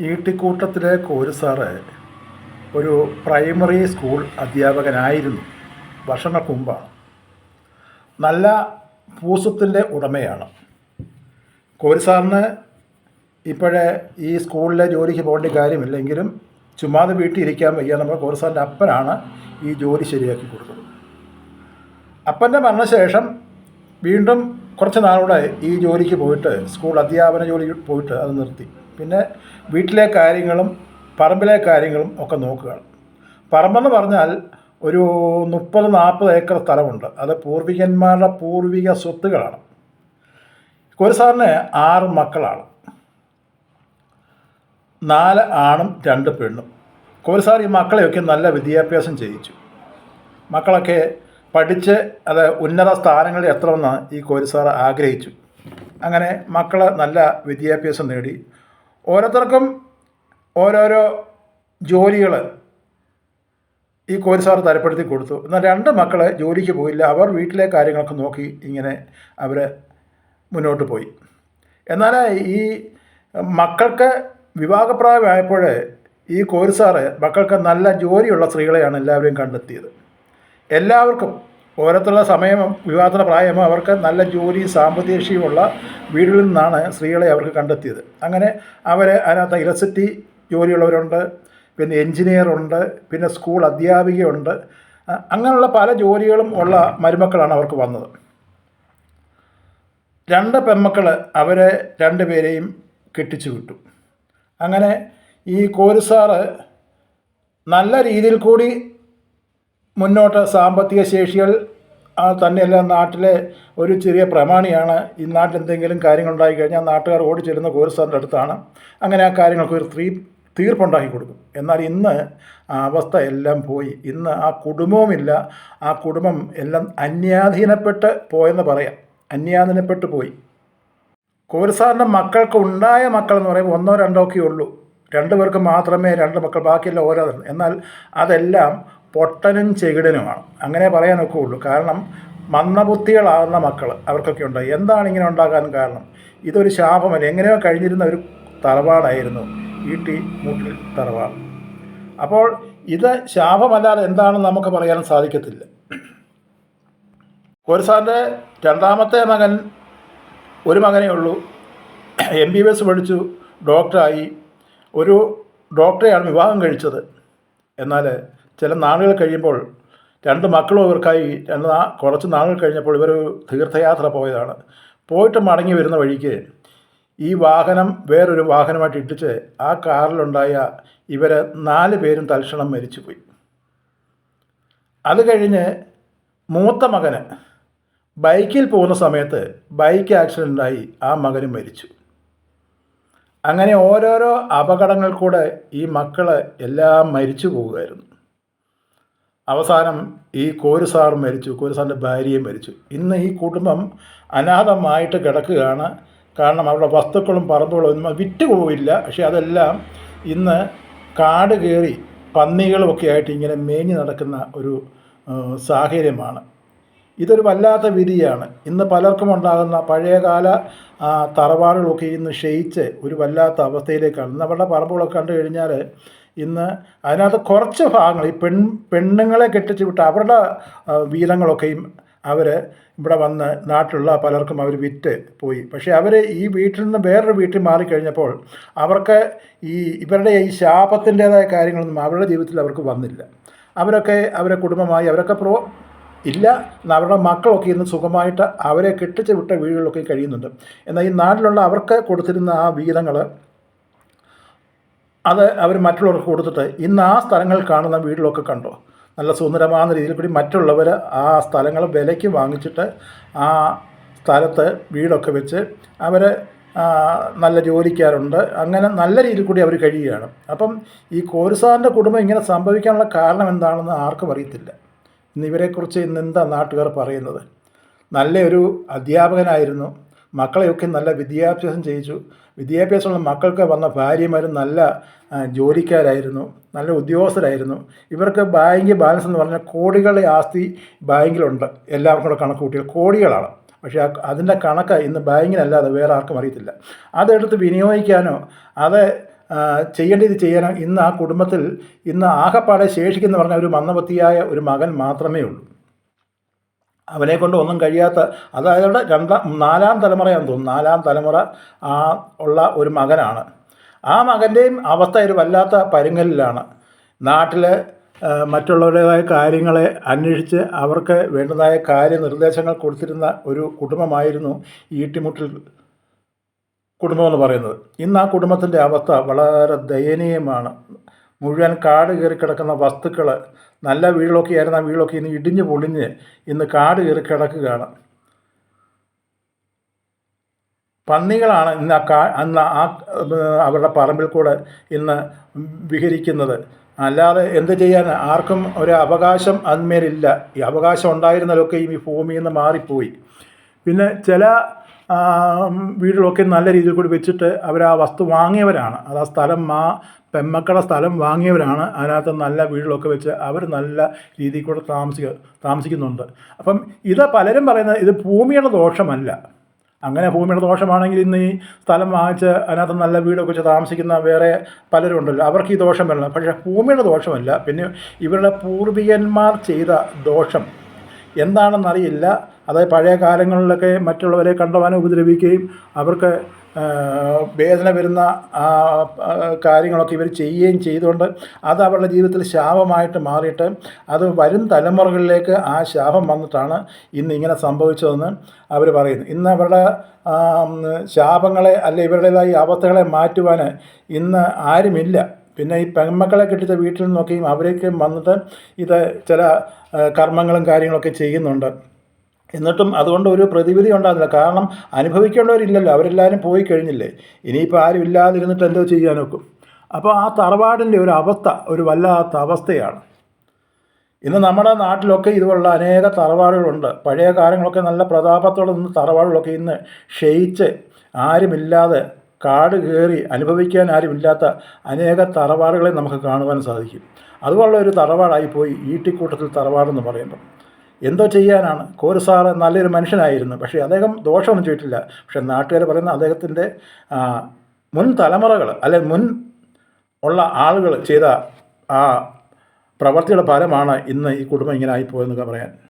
ഈട്ടിക്കൂട്ടത്തിലെ കോരുസാറ് ഒരു primary school അധ്യാപകനായിരുന്നു. വർഷങ്ങൾക്ക് നല്ല പൂസത്തിന്റെ ഉടമയാണ്. കോരു സാറിന് ഇപ്പോഴേ ഈ സ്കൂളിലെ ജോലിക്ക് പോകേണ്ട കാര്യമില്ലെങ്കിലും ചുമ്മാതെ വീട്ടിൽ ഇരിക്കാൻ വയ്യ. നമ്മുടെ കോരുസാറിന്റെ അപ്പനാണ് ഈ ജോലി ശരിയാക്കി കൊടുത്തത് അപ്പന്റെ മരണശേഷം വീണ്ടും കുറച്ച് നാളൂടെ ഈ ജോലിക്ക് പോയിട്ട് സ്കൂൾ അധ്യാപന ജോലി പോയിട്ട് അത് നിർത്തി. പിന്നെ വീട്ടിലെ കാര്യങ്ങളും പറമ്പിലെ കാര്യങ്ങളും ഒക്കെ നോക്കുകയാണ്. പറമ്പെന്ന് പറഞ്ഞാൽ ഒരു മുപ്പത് നാൽപ്പത് ഏക്കർ സ്ഥലമുണ്ട്. അത് പൂർവികന്മാരുടെ പൂർവിക സ്വത്തുകളാണ്. ഒരു സാറിന് ആറ് മക്കളാണ്. നാല് ആണും രണ്ട് പെണ്ണും. കോരുസാർ ഈ മക്കളെയൊക്കെ നല്ല വിദ്യാഭ്യാസം ചെയ്യിച്ചു. മക്കളൊക്കെ പഠിച്ച് അത് ഉന്നത സ്ഥാനങ്ങളിൽ എത്തണമെന്ന് ഈ കോരിസാർ ആഗ്രഹിച്ചു. അങ്ങനെ മക്കൾ നല്ല വിദ്യാഭ്യാസം നേടി. ഓരോരുത്തർക്കും ഓരോരോ ജോലികൾ ഈ കോരിസാർ തരപ്പെടുത്തി കൊടുത്തു. എന്നാൽ രണ്ട് മക്കൾ ജോലിക്ക് പോയില്ല. അവർ വീട്ടിലെ കാര്യങ്ങളൊക്കെ നോക്കി ഇങ്ങനെ അവർ മുന്നോട്ട് പോയി. എന്നാൽ ഈ മക്കൾക്ക് വിവാഹപ്രായമായപ്പോൾ ഈ കോരുസാറ് മക്കൾക്ക് നല്ല ജോലിയുള്ള സ്ത്രീകളെയാണ് എല്ലാവരെയും കണ്ടെത്തിയത്. എല്ലാവർക്കും ഓരോരുത്തരുടെ സമയമോ വിവാഹത്തിന്റെ പ്രായമോ അവർക്ക് നല്ല ജോലി സാമ്പത്തിക ശേഷിയുമുള്ള വീടുകളിൽ നിന്നാണ് സ്ത്രീകളെ അവർക്ക് കണ്ടെത്തിയത്. അങ്ങനെ അവർ അതിനകത്ത് ഇലക്ട്രിസിറ്റി ജോലിയുള്ളവരുണ്ട് പിന്നെ എൻജിനീയറുണ്ട് പിന്നെ സ്കൂൾ അധ്യാപികയുണ്ട്. അങ്ങനെയുള്ള പല ജോലികളും ഉള്ള മരുമക്കളാണ് അവർക്ക് വന്നത്. രണ്ട് പെൺമക്കൾ അവരെ രണ്ടുപേരെയും കെട്ടിച്ചു വിട്ടു. അങ്ങനെ ഈ കോരുസാറ് നല്ല രീതിയിൽ കൂടി മുന്നോട്ട് സാമ്പത്തിക ശേഷികൾ ആ തന്നെയല്ല നാട്ടിലെ ഒരു ചെറിയ പ്രമാണിയാണ്. ഈ നാട്ടിൽ എന്തെങ്കിലും കാര്യങ്ങളുണ്ടായി കഴിഞ്ഞാൽ നാട്ടുകാർ ഓടി ചെല്ലുന്ന കോരുസാറിന്റെ അടുത്താണ്. അങ്ങനെ ആ കാര്യങ്ങൾക്ക് ഒരു തീ തീർപ്പുണ്ടാക്കി കൊടുക്കും. എന്നാൽ ഇന്ന് ആ അവസ്ഥ എല്ലാം പോയി. ഇന്ന് ആ കുടുംബവുമില്ല. ആ കുടുംബം എല്ലാം അന്യാധീനപ്പെട്ട് പോയെന്ന് പറയാം. അന്യാധീനപ്പെട്ട് പോയി. കോരുസാറിന്റെ മക്കൾക്ക് ഉണ്ടായ മക്കൾ എന്ന് പറയുമ്പോൾ ഒന്നോ രണ്ടോ ഒക്കെ ഉള്ളൂ. രണ്ട് പേർക്ക് മാത്രമേ രണ്ട് മക്കൾ ബാക്കിയെല്ലാം ഓരോ എന്നാൽ അതെല്ലാം പൊട്ടനും ചെകിടനുമാണ്. അങ്ങനെ പറയാൻ ഒക്കെയുള്ളൂ കാരണം മന്ദബുദ്ധികളാകുന്ന മക്കൾ അവർക്കൊക്കെ ഉണ്ട്. എന്താണ് ഇങ്ങനെ ഉണ്ടാകാൻ കാരണം? ഇതൊരു ശാപമല്ല. എങ്ങനെയോ കഴിഞ്ഞിരുന്ന ഒരു തറവാടായിരുന്നു ഈ ടി മൂട്ടിൽ തറവാട്. അപ്പോൾ ഇത് ശാപമല്ലാതെ എന്താണെന്ന് നമുക്ക് പറയാൻ സാധിക്കത്തില്ല. കോരിസാറിന്റെ രണ്ടാമത്തെ മകൻ ഒരു മകനേ ഉള്ളൂ. എം ബി ബി എസ് പഠിച്ചു ഡോക്ടറായി. ഒരു ഡോക്ടറെയാണ് വിവാഹം കഴിച്ചത്. എന്നാൽ ചില നാളുകൾ കഴിയുമ്പോൾ രണ്ട് മക്കളും ഇവർക്കായി രണ്ട് നാ കുറച്ച് നാളുകൾ കഴിഞ്ഞപ്പോൾ ഇവർ തീർത്ഥയാത്ര പോയതാണ്. പോയിട്ട് മടങ്ങി വരുന്ന വഴിക്ക് ഈ വാഹനം വേറൊരു വാഹനമായിട്ട് ഇട്ടിച്ച് ആ കാറിലുണ്ടായ ഇവർ നാല് പേരും തൽക്ഷണം മരിച്ചുപോയി. അത് കഴിഞ്ഞ് മൂത്ത മകന് ബൈക്കിൽ പോകുന്ന സമയത്ത് ബൈക്ക് ആക്സിഡന്റായി ആ മകനും മരിച്ചു. അങ്ങനെ ഓരോരോ അപകടങ്ങൾ കൂടെ ഈ മക്കൾ എല്ലാം മരിച്ചു പോവുമായിരുന്നു അവസാനം ഈ കോരുസാർ മരിച്ചു കോരുസാറിന്റെ ഭാര്യയും മരിച്ചു. ഇന്ന് ഈ കുടുംബം അനാഥമായിട്ട് കിടക്കുകയാണ്. കാരണം അവരുടെ വസ്തുക്കളും പറമ്പുകളും ഒന്നും വിറ്റുപോയില്ല പക്ഷേ അതെല്ലാം ഇന്ന് കാട് കയറി പന്നികളുമൊക്കെ ആയിട്ട് ഇങ്ങനെ മേഞ്ഞു നടക്കുന്ന ഒരു സാഹചര്യമാണ്. ഇതൊരു വല്ലാത്ത വിധിയാണ്. ഇന്ന് പലർക്കും ഉണ്ടാകുന്ന പഴയകാല തറവാടുകളൊക്കെ ഇന്ന് ക്ഷയിച്ച് ഒരു വല്ലാത്ത അവസ്ഥയിലേക്കാണ്. ഇന്ന് അവരുടെ പറമ്പുകളൊക്കെ കണ്ടു കഴിഞ്ഞാൽ ഇന്ന് അതിനകത്ത് കുറച്ച് ഭാഗങ്ങൾ ഈ പെൺ പെണ്ണുങ്ങളെ കെട്ടിച്ച് വിട്ട് അവരുടെ വീരങ്ങളൊക്കെയും അവർ ഇവിടെ വന്ന് നാട്ടിലുള്ള പലർക്കും അവർ വിറ്റ് പോയി. പക്ഷേ അവർ ഈ വീട്ടിൽ നിന്ന് വേറൊരു വീട്ടിൽ മാറിക്കഴിഞ്ഞപ്പോൾ അവർക്ക് ഈ ഇവരുടെ ഈ ശാപത്തിന്റേതായ കാര്യങ്ങളൊന്നും അവരുടെ ജീവിതത്തിൽ അവർക്ക് വന്നില്ല. അവരൊക്കെ അവരെ കുടുംബമായി അവരൊക്കെ പ്രോ ഇല്ല അവരുടെ മക്കളൊക്കെ ഇന്ന് സുഖമായിട്ട് അവരെ കെട്ടിച്ച് വിട്ട വീടുകളിലൊക്കെ കഴിയുന്നുണ്ട്. എന്നാൽ ഈ നാട്ടിലുള്ള അവർക്ക് കൊടുത്തിരുന്ന ആ വീതങ്ങൾ അത് അവർ മറ്റുള്ളവർക്ക് കൊടുത്തിട്ട് ഇന്ന് ആ സ്ഥലങ്ങൾ കാണുന്ന വീട്ടിലൊക്കെ കണ്ടോ? നല്ല സുന്ദരമാകുന്ന രീതിയിൽ കൂടി മറ്റുള്ളവർ ആ സ്ഥലങ്ങൾ വിലയ്ക്ക് വാങ്ങിച്ചിട്ട് ആ സ്ഥലത്ത് വീടൊക്കെ വെച്ച് അവർ നല്ല ജോലിക്കാരുണ്ട്. അങ്ങനെ നല്ല രീതിയിൽ കൂടി അവർ കഴിയുകയാണ്. അപ്പം ഈ കോരുസാറിന്റെ കുടുംബം ഇങ്ങനെ സംഭവിക്കാനുള്ള കാരണം എന്താണെന്ന് ആർക്കും അറിയത്തില്ല. ഇന്ന് ഇവരെക്കുറിച്ച് ഇന്ന് എന്താ നാട്ടുകാർ പറയുന്നത്? നല്ലൊരു അധ്യാപകനായിരുന്നു. മക്കളെയൊക്കെ നല്ല വിദ്യാഭ്യാസം ചെയ്യിച്ചു. വിദ്യാഭ്യാസമുള്ള മക്കൾക്ക് വന്ന ഭാര്യമാരും നല്ല ജോലിക്കാരായിരുന്നു. നല്ല ഉദ്യോഗസ്ഥരായിരുന്നു. ഇവർക്ക് ബാങ്ക് ബാലൻസ് എന്ന് പറഞ്ഞാൽ കോടികളുടെ ആസ്തി ബാങ്കിലുണ്ട്. എല്ലാവർക്കും കൂടെ കണക്ക് കൂട്ടിയാൽ കോടികളാണ്. പക്ഷേ അതിന്റെ കണക്ക് ഇന്ന് ബാങ്കിനല്ലാതെ വേറെ ആർക്കും അറിയത്തില്ല. അതെടുത്ത് വിനിയോഗിക്കാനോ അത് ചെയ്യേണ്ടത് ചെയ്യാനോ ഇന്ന് ആ കുടുംബത്തിൽ ഇന്ന് ആകപ്പാടെ ശേഷിക്കുന്ന പറഞ്ഞ ഒരു മന്ദബുദ്ധിയായ ഒരു മകൻ മാത്രമേ ഉള്ളൂ. അവനെ കൊണ്ട് ഒന്നും കഴിയാത്ത അതായത് രണ്ടാം നാലാം തലമുറയാണെന്ന് തോന്നുന്നു നാലാം തലമുറ ആ ഉള്ള ഒരു മകനാണ്. ആ മകന്റെയും അവസ്ഥ ഒരു വല്ലാത്ത പരുങ്ങലിലാണ്. നാട്ടിൽ മറ്റുള്ളവരുടേതായ കാര്യങ്ങളെ അന്വേഷിച്ച് അവർക്ക് വേണ്ടതായ കാര്യനിർദ്ദേശങ്ങൾ കൊടുത്തിരുന്ന ഒരു കുടുംബമായിരുന്നു ഈട്ടിമുട്ടിൽ കുടുംബമെന്ന് പറയുന്നത്. ഇന്ന് ആ കുടുംബത്തിന്റെ അവസ്ഥ വളരെ ദയനീയമാണ്. മുഴുവൻ കാട് കയറി കിടക്കുന്ന വസ്തുക്കൾ നല്ല വീടുകളൊക്കെ ആയിരുന്നു ആ വീടുകളൊക്കെ ഇന്ന് ഇടിഞ്ഞ് പൊളിഞ്ഞ് ഇന്ന് കാട് കയറി കിടക്കുകയാണ്. പന്നികളാണ് ഇന്ന് ആ കാ അന്ന് ആ അവരുടെ പറമ്പിൽ കൂടെ ഇന്ന് വിഹരിക്കുന്നത്. അല്ലാതെ എന്ത് ചെയ്യാൻ ആർക്കും ഒരു അവകാശം അതിന്മേലില്ല. ഈ അവകാശം ഉണ്ടായിരുന്നതൊക്കെയും ഈ ഭൂമിയിൽ നിന്ന് മാറിപ്പോയി. പിന്നെ ചില ആ, വീടുകളൊക്കെ നല്ല രീതിയിൽ കൂടി വെച്ചിട്ട് അവർ ആ വസ്തു വാങ്ങിയവരാണ്. അത് ആ സ്ഥലം മാ പെമ്മക്കളുടെ സ്ഥലം വാങ്ങിയവരാണ്. അതിനകത്ത് നല്ല വീടുകളൊക്കെ വെച്ച് അവർ നല്ല രീതിയിൽ കൂടെ താമസിക്ക താമസിക്കുന്നുണ്ട്. അപ്പം ഇത് പലരും പറയുന്നത് ഇത് ഭൂമിയുടെ ദോഷമല്ല. അങ്ങനെ ഭൂമിയുടെ ദോഷമാണെങ്കിൽ ഇന്ന് ഈ സ്ഥലം വാങ്ങിച്ച് അതിനകത്ത് നല്ല വീടൊക്കെ വെച്ച് താമസിക്കുന്ന വേറെ പലരും ഉണ്ടല്ലോ. അവർക്ക് ഈ ദോഷം വരണം പക്ഷേ ഭൂമിയുടെ ദോഷമല്ല. പിന്നെ ഇവരുടെ പൂർവികന്മാർ ചെയ്ത ദോഷം എന്താണെന്നറിയില്ല. അതായത് പഴയ കാലങ്ങളിലൊക്കെ മറ്റുള്ളവരെ കണ്ടവാനും ഉപദ്രവിക്കുകയും അവർക്ക് വേദന വരുന്ന കാര്യങ്ങളൊക്കെ ഇവർ ചെയ്യുകയും ചെയ്തുകൊണ്ട് അത് അവരുടെ ജീവിതത്തിൽ ശാപമായിട്ട് മാറിയിട്ട് അത് വരും തലമുറകളിലേക്ക് ആ ശാപം വന്നിട്ടാണ് ഇന്ന് ഇങ്ങനെ സംഭവിച്ചതെന്ന് അവർ പറയുന്നു. ഇന്ന് അവരുടെ ശാപങ്ങളെ അല്ലെ ഇവരുടേതായ അവസ്ഥകളെ മാറ്റുവാൻ ഇന്ന് ആരുമില്ല. പിന്നെ ഈ പെൺമക്കളെ കെട്ടിച്ച വീട്ടിൽ നിന്നൊക്കെയും അവരേക്കും വന്നിട്ട് ഇത് ചില കർമ്മങ്ങളും കാര്യങ്ങളൊക്കെ ചെയ്യുന്നുണ്ട്. എന്നിട്ടും അതുകൊണ്ട് ഒരു പ്രതിവിധി ഉണ്ടാകുന്നില്ല. കാരണം അനുഭവിക്കേണ്ടവരില്ലല്ലോ. അവരെല്ലാവരും പോയി കഴിഞ്ഞില്ലേ? ഇനിയിപ്പോൾ ആരും ഇല്ലാതിരുന്നിട്ട് എന്തോ ചെയ്യാനൊക്കും അപ്പോൾ ആ തറവാടിന്റെ ഒരു അവസ്ഥ ഒരു വല്ലാത്ത അവസ്ഥയാണ്. ഇന്ന് നമ്മുടെ നാട്ടിലൊക്കെ ഇതുപോലുള്ള അനേക തറവാടുകളുണ്ട്. പഴയ കാലങ്ങളൊക്കെ നല്ല പ്രതാപത്തോടെ നിന്ന് തറവാടുകളൊക്കെ ഇന്ന് ക്ഷയിച്ച് ആരുമില്ലാതെ കാട് കയറി അനുഭവിക്കാൻ ആരുമില്ലാത്ത അനേക തറവാടുകളെ നമുക്ക് കാണുവാൻ സാധിക്കും. അതുപോലുള്ള ഒരു തറവാടായി പോയി ഈട്ടിക്കൂട്ടത്തിൽ തറവാടെന്ന് പറയുമ്പോൾ എന്തോ ചെയ്യാനാണ്? കോരസാറ് നല്ലൊരു മനുഷ്യനായിരുന്നു. പക്ഷേ അദ്ദേഹം ദോഷമൊന്നും ചെയ്തിട്ടില്ല. പക്ഷേ നാട്ടുകാർ പറയുന്ന അദ്ദേഹത്തിന്റെ മുൻ തലമുറകൾ അല്ലെ മുൻ ഉള്ള ആളുകൾ ചെയ്ത ആ പ്രവർത്തിയുടെ ഫലമാണ് ഇന്ന് ഈ കുടുംബം ഇങ്ങനെ ആയിപ്പോയെന്നൊക്കെ പറയാൻ.